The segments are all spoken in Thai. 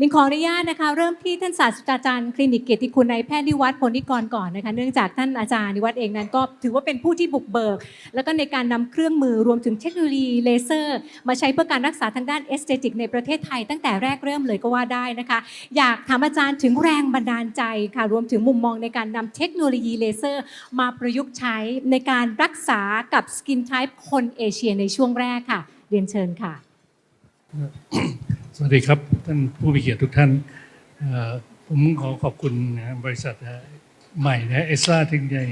ลินขออนุญาตนะคะ เริ่มที่ท่านศาสตราจารย์คลินิกเกียรติคุณนายแพทย์นิวัฒน์พลนิกรก่อนนะคะเนื่องจากท่านอาจารย์นิวัฒน์เองนั้นก็ถือว่าเป็นผู้ที่บุกเบิก แล้วก็ในการนำเครื่องมือรวมถึงเทคโนโลยีเลเซอร์ มาใช้เพื่อการรักษาทางด้านเอสเตติกในประเทศไทยตั้งแต่แรกเริ่มเลยก็ว่าได้นะคะ อยากถามอาจารย์ถึงแรงบันดาลใจค่ะรวมถึงมุมมองในการนำเทคโนโลยีเลเซอร์ มาประยุกต์ใช้ในการรักษากับสกินไทป์คนเอเชียในช่วงแรกค่ะ เรียนเชิญค่ะ สวัสดีครับ ท่านผู้มีเกียรติทุกท่าน ผมขอขอบคุณบริษัทใหม่นะเอสลาที่ได้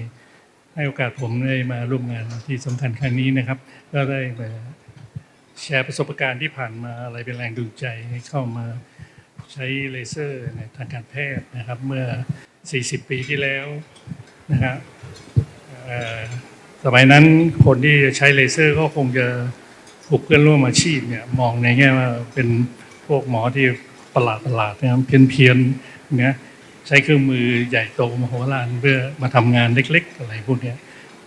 ให้โอกาสผมได้มาร่วมงานที่สำคัญครั้งนี้นะครับ ก็ได้มาแชร์ประสบการณ์ที่ผ่านมาอะไรเป็นแรงดูงใจให้เข้ามาใช้เลเซอร์ในทางการแพทย์นะครับ เมื่อ 40 ปีที่แล้วนะครับสมัยนั้นคนที่จะใช้เลเซอร์ก็คงจะพวกเพื่อนร่วมอาชีพเนี่ยมองในแง่ว่าเป็น พวกหมอที่ประหลาดประหลาดๆนะครับเพี้ยนเพียนๆเนี่ยใช้เครื่องมือใหญ่โตมโหฬารเพื่อมาทำงานเล็ก ๆ อะไรพวกนี้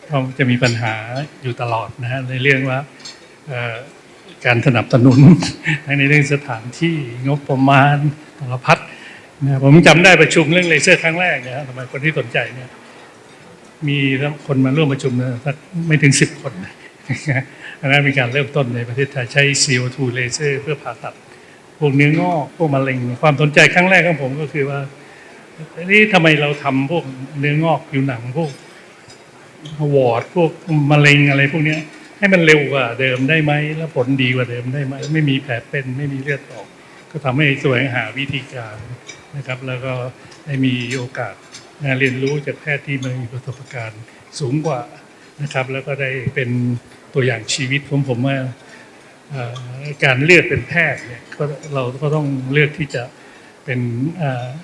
ก็จะมีปัญหาอยู่ตลอดนะฮะในเรื่องว่าการสนับสนุนทั้งในเรื่องสถานที่งบประมาณสารพัดนะผมจำได้ประชุมเรื่องเลเซอร์ครั้งแรกเนี่ยสมัยคนที่สนใจเนี่ยมีคนมาร่วมประชุมเนี่ยสักไม่ถึงสิบคนอันนั้นเป็นการเริ่มต้นในประเทศไทยใช้ CO2 เลเซอร์เพื่อผ่าตัด พวกเนื้องอกพวกมะเร็ง ความสนใจครั้งแรกของผมก็คือว่านี่ทำไมเราทำพวกเนื้องอกผิวหนังพวกวอร์ดพวกมะเร็งอะไรพวกเนี้ย ให้มันเร็วกว่าเดิมได้ไหมแล้วผลดีกว่าเดิมได้ไหมไม่มีแผลเป็นไม่มีเลือดออก ก็ทำให้แสวงหาวิธีการนะครับ แล้วก็ได้มีโอกาสนะเรียนรู้จากแพทย์ที่มีประสบการณ์สูงกว่านะครับ แล้วก็ได้เป็นตัวอย่างชีวิตของผมว่า การเลือกเป็นแพทย์เนี่ยเราก็ต้องเลือกที่จะเป็น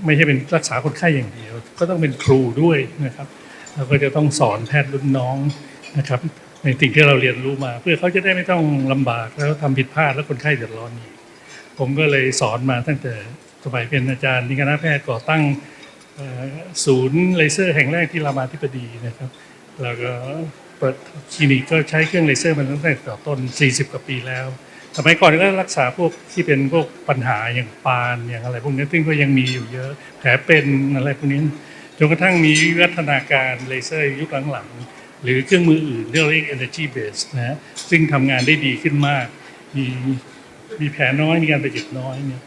ไม่ใช่เป็นรักษาคนไข้อย่างเดียว ก็ต้องเป็นครูด้วยนะครับเราก็จะต้องสอนแพทย์รุ่นน้องนะครับ ในสิ่งที่เราเรียนรู้มา เพื่อเขาจะได้ไม่ต้องลำบากแล้วทำผิดพลาดแล้วคนไข้เดือดร้อนอีกผมก็เลยสอนมาตั้งแต่สมัยเป็นอาจารย์ที่คณะแพทย์ก่อตั้งศูนย์เลเซอร์แห่งแรกที่รามาธิบดีนะครับ แล้วก็ เปิดคลินิกก็ใช้เครื่องเลเซอร์มาตั้งแต่ต่อต้น 40 กว่าปีแล้วสมัยก่อนก็รักษาพวกที่เป็นพวกปัญหาอย่างปานอย่างอะไรพวกนี้ซึ่งก็ยังมีอยู่เยอะแผลเป็นอะไรพวกนี้จนกระทั่งมีวิวัฒนาการเลเซอร์ยุคหลังๆหรือเครื่องมืออื่นที่เราเรียก energy base นะฮะซึ่งทำงานได้ดีขึ้นมาก มีมีแผลน้อยมีการประหยัดน้อยเนี่ย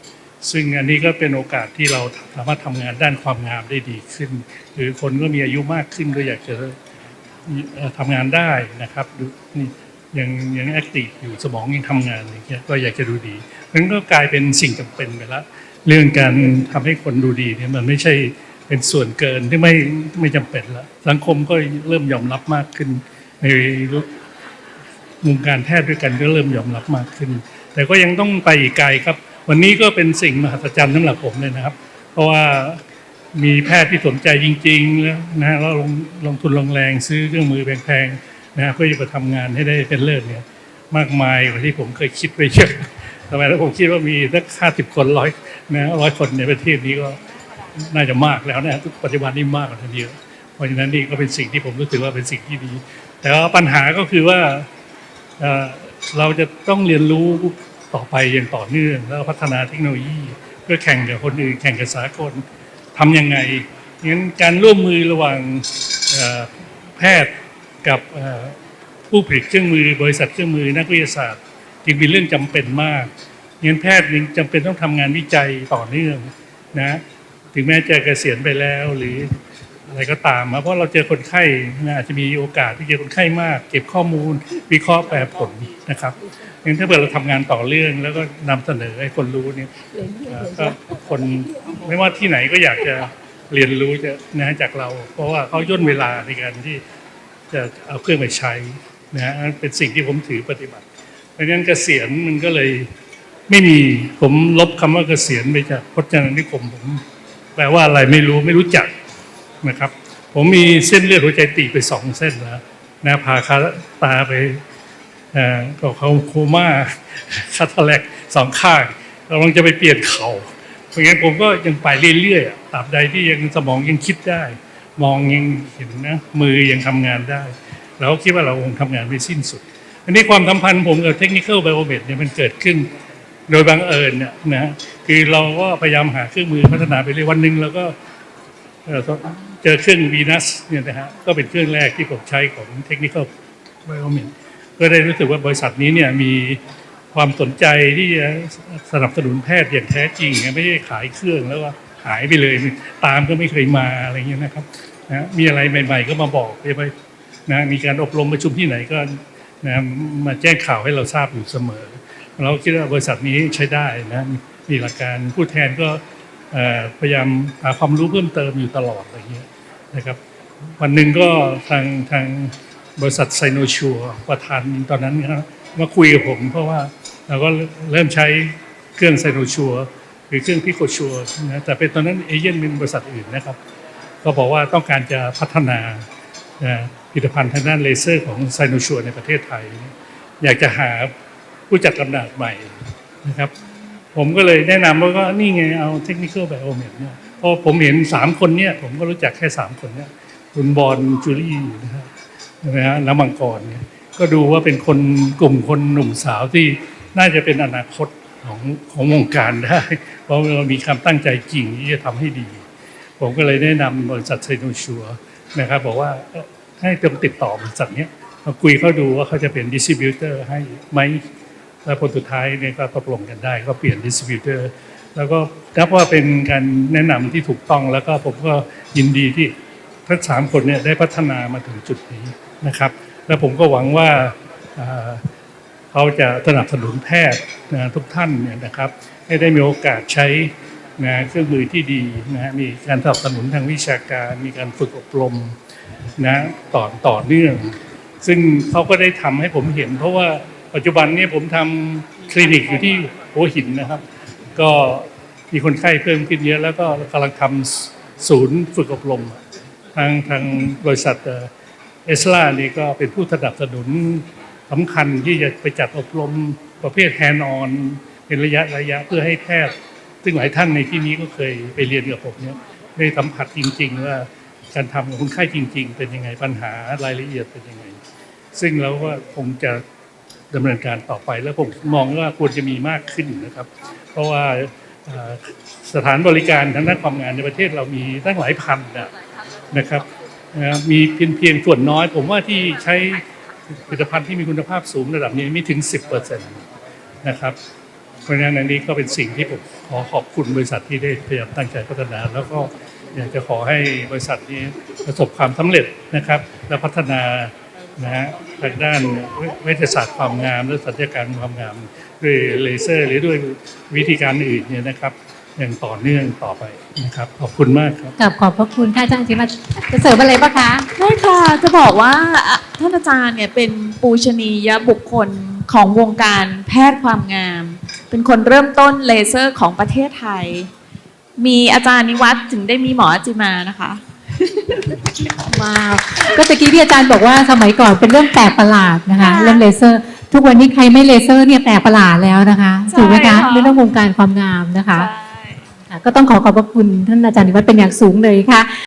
ซึ่งอันนี้ก็เป็นโอกาสที่เราสามารถทำงานด้านความงามได้ดีขึ้น หรือคนก็มีอายุมากขึ้นก็อยากจะ ทำงานได้นะครับดูนี่ยังยังแอคทีฟอยู่สมองยังทำงานอย่างเงี้ยก็อยากจะดูดีมันก็กลายเป็นสิ่งจำเป็นไปละเรื่องการทำให้คนดูดีเนี่ยมันไม่ใช่เป็นส่วนเกินที่ไม่ไม่จำเป็นละสังคมก็เริ่มยอมรับมากขึ้น ในวงการแพทย์ด้วยกันก็เริ่มยอมรับมากขึ้น แต่ก็ยังต้องไปอีกไกลครับ วันนี้ก็เป็นสิ่งมหัศจรรย์สำหรับผมเลยนะครับ เพราะว่า มีแพทย์ที่สนใจจริงๆแล้วนะแล้วลงลงทุนลงแรงซื้อเครื่องมือแพงๆนะฮะเพื่อจะมาทำงานให้ได้เป็นเลิศเนี่ย มากมายกว่าที่ผมเคยคิดไว้เยอะทำไมแล้วผมคิดว่ามีสักห้าสิบคนร้อยนะร้อยคนในประเทศนี้ก็น่าจะมากแล้วนะทุกปัจจุบันนี้มากกว่านั้นเยอะเพราะฉะนั้นนี่ก็เป็นสิ่งที่ผมรู้สึกว่าเป็นสิ่งที่ดี แต่ว่าปัญหาก็คือว่าเราจะต้องเรียนรู้ต่อไปอย่างต่อเนื่อง แล้วพัฒนาเทคโนโลยี เพื่อแข่งกับคนอื่นแข่งกับสากล ทำยังไงงั้นการร่วมมือระหว่างแพทย์กับผู้ผลิตเครื่องมือบริษัทเครื่องมือนักวิทยาศาสตร์ จึงเป็นเรื่องจำเป็นมากงั้นแพทย์จึงจำเป็นต้องทำงานวิจัยต่อเนื่องนะถึงแม้จะเกษียณไปแล้วหรือ อะไรก็ตามเพราะเราเจอคนไข้นะอาจจะมีโอกาสที่เจอคนไข้มาก เก็บข้อมูล วิเคราะห์แปลผลนะครับงั้นถ้าเกิดเราทำงานต่อเรื่องแล้วก็นำเสนอให้คนรู้เนี่ยก็คนไม่ว่าที่ไหนก็อยากจะเรียนรู้จะนะจากเรา เพราะว่าเขาย่นเวลาในการที่จะเอาเครื่องไปใช้นะฮะเป็นสิ่งที่ผมถือปฏิบัติเพราะฉะนั้นเกษียณมันก็เลยไม่มีผมลบคำว่าเกษียณไปจากพจนานุกรมผมแปลว่าอะไรไม่รู้ไม่รู้จัก นะครับ ผมมีเส้นเลือดหัวใจตีไปสองเส้นแล้วนะผ่าคาตาไปเอ่อก็เขาโคม่าคาทาแลกสองข้างกำลังจะไปเปลี่ยนเขา่าเพราะงั้นผมก็ยังไปเรื่อยๆตราบใดที่ยังสมองยังคิดได้ มองยังเห็นนะมือยังทำงานได้เราก็คิดว่าเราคงทำงานไม่สิ้นสุด อันนี้ความสัมพันธ์ผมกับเทคนิคอลไบโอเมดเนี่ยมันเกิดขึ้น โดยบังเอิญเนี่ยนะฮะคือเราก็พยายามหาเครื่องมือพัฒนาไปเรื่อยวันหนึ่งเราก็ เจอเครื่องวีนัสเนี่ยนะฮะก็เป็นเครื่องแรกที่ผมใช้ของเทคนิคอลไบโอเมนก็ได้รู้สึกว่าบริษัทนี้เนี่ยมีความสนใจที่จะสนับสนุนแพทย์อย่างแท้จริงไม่ได้ขายเครื่องแล้วก็หายไปเลยตามก็ไม่เคยมาอะไรเงี้ยนะครับนะมีอะไรใหม่ ๆ ก็มาบอกไปนะมีการอบรมประชุมที่ไหนก็นะมาแจ้งข่าวให้เราทราบอยู่เสมอ เราคิดว่าบริษัทนี้ใช้ได้นะมีหลักการผู้แทนก็ พยายามหาความรู้เพิ่มเติมอยู่ตลอดอะไรเงี้ยนะครับ วันหนึ่งก็ทางทางบริษัทไซโนชัวประธานตอนนั้นนะมาคุยกับผม เพราะว่าเราก็เริ่มใช้เครื่องไซโนชัวหรือเครื่องพิโคชัวนะแต่เป็นตอนนั้นเอเย่นเป็นบริษัทอื่นนะครับ ก็บอกว่าต้องการจะพัฒนาผลิตภัณฑ์ทางด้านเลเซอร์ของไซโนชัวในประเทศไทย อยากจะหาผู้จัดลำดับใหม่นะครับ ผมก็เลยแนะนำว่าก็นี่ไงเอาเทคนิคอลไบโอเมดเนี่ยเพราะผมเห็นสามคนเนี่ยผมก็รู้จักแค่สามคนเนี่ยคุณบอลจูลี่นะฮะนะฮะแล้วมังกรเนี่ยก็ดูว่าเป็นคนกลุ่มคนหนุ่มสาวที่น่าจะเป็นอนาคตของของวงการได้ เพราะเรามีความตั้งใจจริงที่จะทำให้ดี ผมก็เลยแนะนำบริษัทไซโนชัวนะครับบอกว่าให้จงติดต่อบริษัทเนี้ยมาคุยเขาดูว่าเขาจะเป็นดิสติบิวเตอร์ให้ไหม แล้วผลสุดท้ายเนี่ยก็ตกลงกันได้ ก็เปลี่ยนดิสติบิวเตอร์แล้วก็นับว่าเป็นการแนะนำที่ถูกต้องแล้วก็ผมก็ยินดีที่ทั้งสามคนเนี่ยได้พัฒนามาถึงจุดนี้นะครับ แล้วผมก็หวังว่าเขาจะสนับสนุนแพทย์ทุกท่านเนี่ยนะครับให้ได้มีโอกาสใช้นะเครื่องมือที่ดีนะมีการสนับสนุนทางวิชาการมีการฝึกอบรมนะต่อต่อเนื่อง ซึ่งเขาก็ได้ทำให้ผมเห็น เพราะว่า ปัจจุบันนี้ผมทำคลินิกอยู่ที่หัวหินนะครับ ก็มีคนไข้เพิ่มขึ้นเยอะแล้วก็กำลังทำศูนย์ฝึกอบรม ทางทางบริษัทเอสลานี่ก็เป็นผู้สนับสนุนสำคัญที่จะไปจัดอบรมประเภทแฮนด์ออนเป็นระยะระยะเพื่อให้แพทย์ ซึ่งหลายท่านในที่นี้ก็เคยไปเรียนกับผมเนี่ยได้สัมผัสจริง ๆ ว่าการทำของคนไข้จริง ๆ เป็นยังไงปัญหารายละเอียดเป็นยังไง ซึ่งเราก็คงจะ ดำเนินการต่อไปแล้วผมมองว่าควรจะมีมากขึ้นนะครับ เพราะว่าสถานบริการทางด้านความงานในประเทศเรามีตั้งหลายพันนะนะครับมีเพียงเพียงส่วนน้อย ผมว่าที่ใช้ผลิตภัณฑ์ที่มีคุณภาพสูงระดับนี้ไม่ถึง 10%นะครับเพราะฉะนั้นอันนี้ก็เป็นสิ่งที่ผมขอขอบคุณบริษัทที่ได้พยายามตั้งใจพัฒนา แล้วก็อยากจะขอให้บริษัทนี้ประสบความสำเร็จนะครับ และพัฒนา นะฮะทางด้านเวชศาสตร์ความงาม และศัลยกรรมความงามด้วยเลเซอร์ หรือด้วยวิธีการอื่นเนี่ยนะครับอย่างต่อเนื่องต่อไปนะครับ ขอบคุณมากครับกับขอบพระคุณค่ะอาจารย์จิมาจะเสริมอะไรปะคะไม่ค่ะจะบอกว่าอะท่านอาจารย์เนี่ยเป็นปูชนียบุคคลของวงการแพทย์ความงาม เป็นคนเริ่มต้นเลเซอร์ของประเทศไทย มีอาจารย์นิวัฒน์ถึงได้มีหมอจิมานะคะ ว้าวก็ตะกี้ที่อาจารย์บอกว่าสมัยก่อนเป็นเรื่องแปลกประหลาดนะคะค่ะเรื่องเลเซอร์ ทุกวันนี้ใครไม่เลเซอร์เนี่ยแปลกประหลาดแล้วนะคะใช่ถูกไหมคะค่ะในเรื่องวงการความงามนะคะค่ะก็ต้องขอขอบพระคุณท่านอาจารย์นิวัฒน์เป็นอย่างสูงเลยค่ะ